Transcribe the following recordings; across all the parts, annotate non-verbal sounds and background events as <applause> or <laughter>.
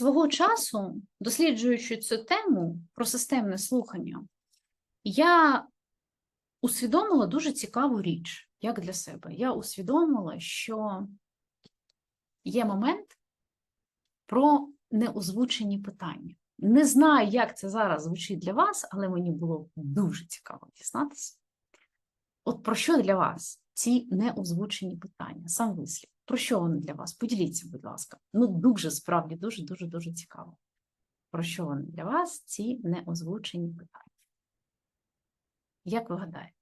свого часу, досліджуючи цю тему про системне слухання, я усвідомила дуже цікаву річ, як для себе. Я усвідомила, що є момент про неозвучені питання. Не знаю, як це зараз звучить для вас, але мені було дуже цікаво дізнатися. От про що для вас ці неозвучені питання, сам вислів? Про що вони для вас? Поділіться, будь ласка. Ну, дуже справді, дуже, дуже, дуже цікаво. Про що вони для вас, ці неозвучені питання? Як ви гадаєте?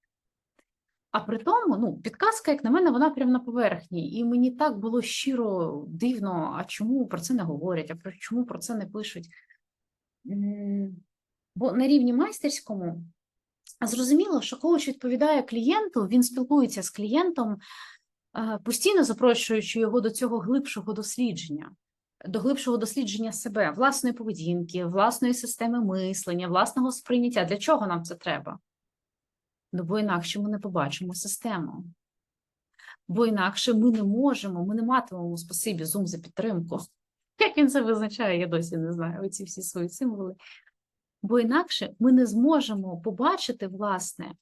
А при тому, ну, підказка, як на мене, вона прямо на поверхні. І мені так було щиро дивно, а чому про це не говорять, а про чому про це не пишуть? Бо на рівні майстерському зрозуміло, що коуч відповідає клієнту, він спілкується з клієнтом, постійно запрошуючи його до цього глибшого дослідження, до глибшого дослідження себе, власної поведінки, власної системи мислення, власного сприйняття. Для чого нам це треба? Ну, бо інакше ми не побачимо систему. Бо інакше ми не можемо, ми не матимемо спасибі Zoom за підтримку. <laughs> Як він це визначає, я досі не знаю, оці всі свої символи. Бо інакше ми не зможемо побачити, власне,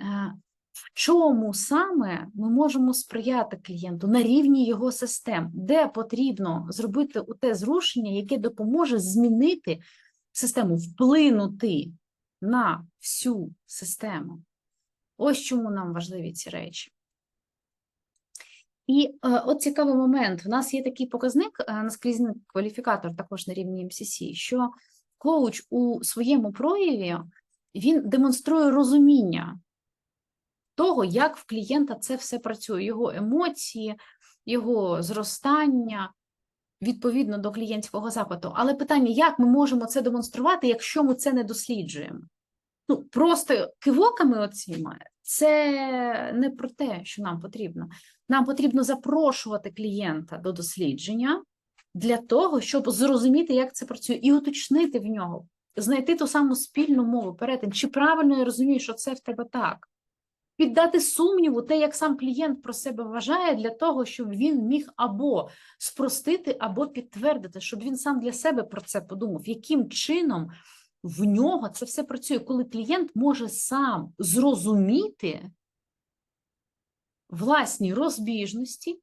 е, в чому саме ми можемо сприяти клієнту на рівні його систем, де потрібно зробити те зрушення, яке допоможе змінити систему, вплинути на всю систему. Ось чому нам важливі ці речі. І е, от цікавий момент: у нас є такий показник, е, наскрізний кваліфікатор також на рівні МСС, що коуч у своєму прояві він демонструє розуміння того, як в клієнта це все працює, його емоції, його зростання відповідно до клієнтського запиту. Але питання, як ми можемо це демонструвати, якщо ми це не досліджуємо? Ну, просто кивоками оціма це не про те, що нам потрібно. Нам потрібно запрошувати клієнта до дослідження для того, щоб зрозуміти, як це працює, і уточнити в нього, знайти ту саму спільну мову перетин, чи правильно я розумію, що це в тебе так. Піддати сумніву те, як сам клієнт про себе вважає, для того, щоб він міг або спростити, або підтвердити, щоб він сам для себе про це подумав, яким чином в нього це все працює, коли клієнт може сам зрозуміти власні розбіжності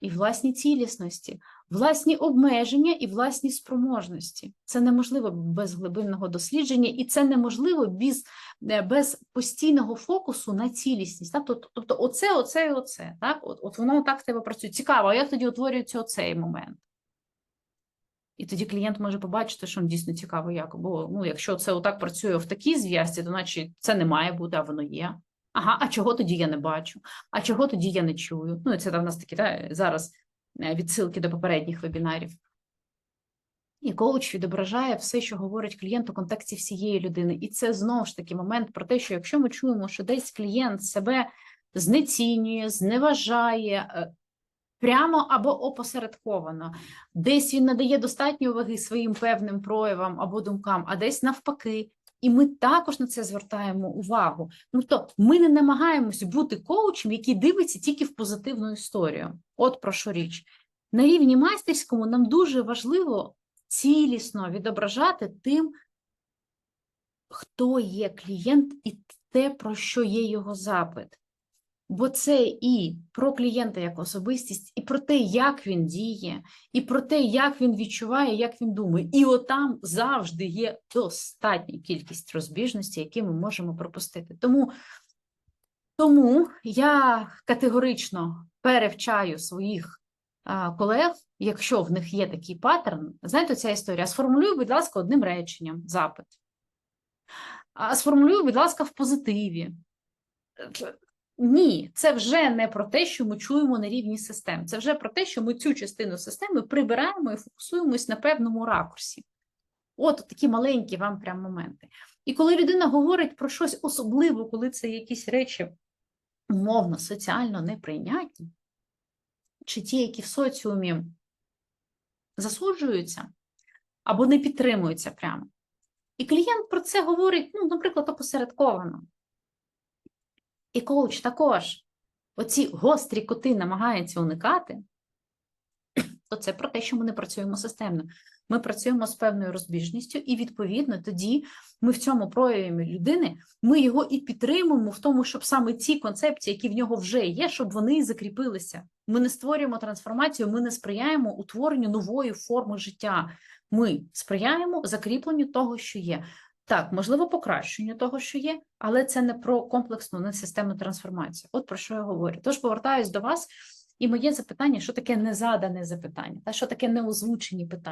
і власні цілісності, власні обмеження і власні спроможності. Це неможливо без глибинного дослідження, і це неможливо без без постійного фокусу на цілісність. Так? Тобто, оце, оце і оце. Так? От, от воно так в тебе працює. Цікаво, а як тоді утворюється оцей момент? І тоді клієнт може побачити, що він дійсно цікаво, як. Бо ну, якщо це отак працює в такій зв'язці, то значить це не має бути, а воно є. Ага, а чого тоді я не бачу? А чого тоді я не чую? Ну, це в нас такі да, зараз е, відсилки до попередніх вебінарів. І коуч відображає все, що говорить клієнт у контексті всієї людини. І це знову ж таки момент про те, що якщо ми чуємо, що десь клієнт себе знецінює, зневажає, е, прямо або опосередковано, десь він надає достатньо уваги своїм певним проявам або думкам, а десь навпаки. І ми також на це звертаємо увагу. Ну то ми не намагаємося бути коучем, який дивиться тільки в позитивну історію. От про що річ. На рівні майстерському нам дуже важливо цілісно відображати тим, хто є клієнт, і те, про що є його запит. Бо це і про клієнта як особистість, і про те, як він діє, і про те, як він відчуває, як він думає. І отам завжди є достатня кількість розбіжностей, які ми можемо пропустити. Тому, Тому я категорично перевчаю своїх колег, якщо в них є такий паттерн, знаєте, ця історія. Сформулюю, будь ласка, одним реченням запит. А сформулюю, будь ласка, в позитиві. Ні, це вже не про те, що ми чуємо на рівні систем. Це вже про те, що ми цю частину системи прибираємо і фокусуємось на певному ракурсі. От такі маленькі вам прям моменти. І коли людина говорить про щось особливо, коли це якісь речі умовно, соціально неприйнятні, чи ті, які в соціумі засуджуються або не підтримуються прямо. І клієнт про це говорить, ну, наприклад, опосередковано. І коуч також оці гострі кути намагається уникати, то це про те, що ми не працюємо системно. Ми працюємо з певною розбіжністю, і відповідно тоді ми в цьому прояві людини ми його і підтримуємо в тому, щоб саме ці концепції, які в нього вже є, щоб вони закріпилися. Ми не створюємо трансформацію, ми не сприяємо утворенню нової форми життя. Ми сприяємо закріпленню того, що є. Так, можливо, покращення того, що є, але це не про комплексну, не систему трансформації. От про що я говорю. Тож повертаюсь до вас, і моє запитання: що таке незадане запитання, та що таке неозвучені питання?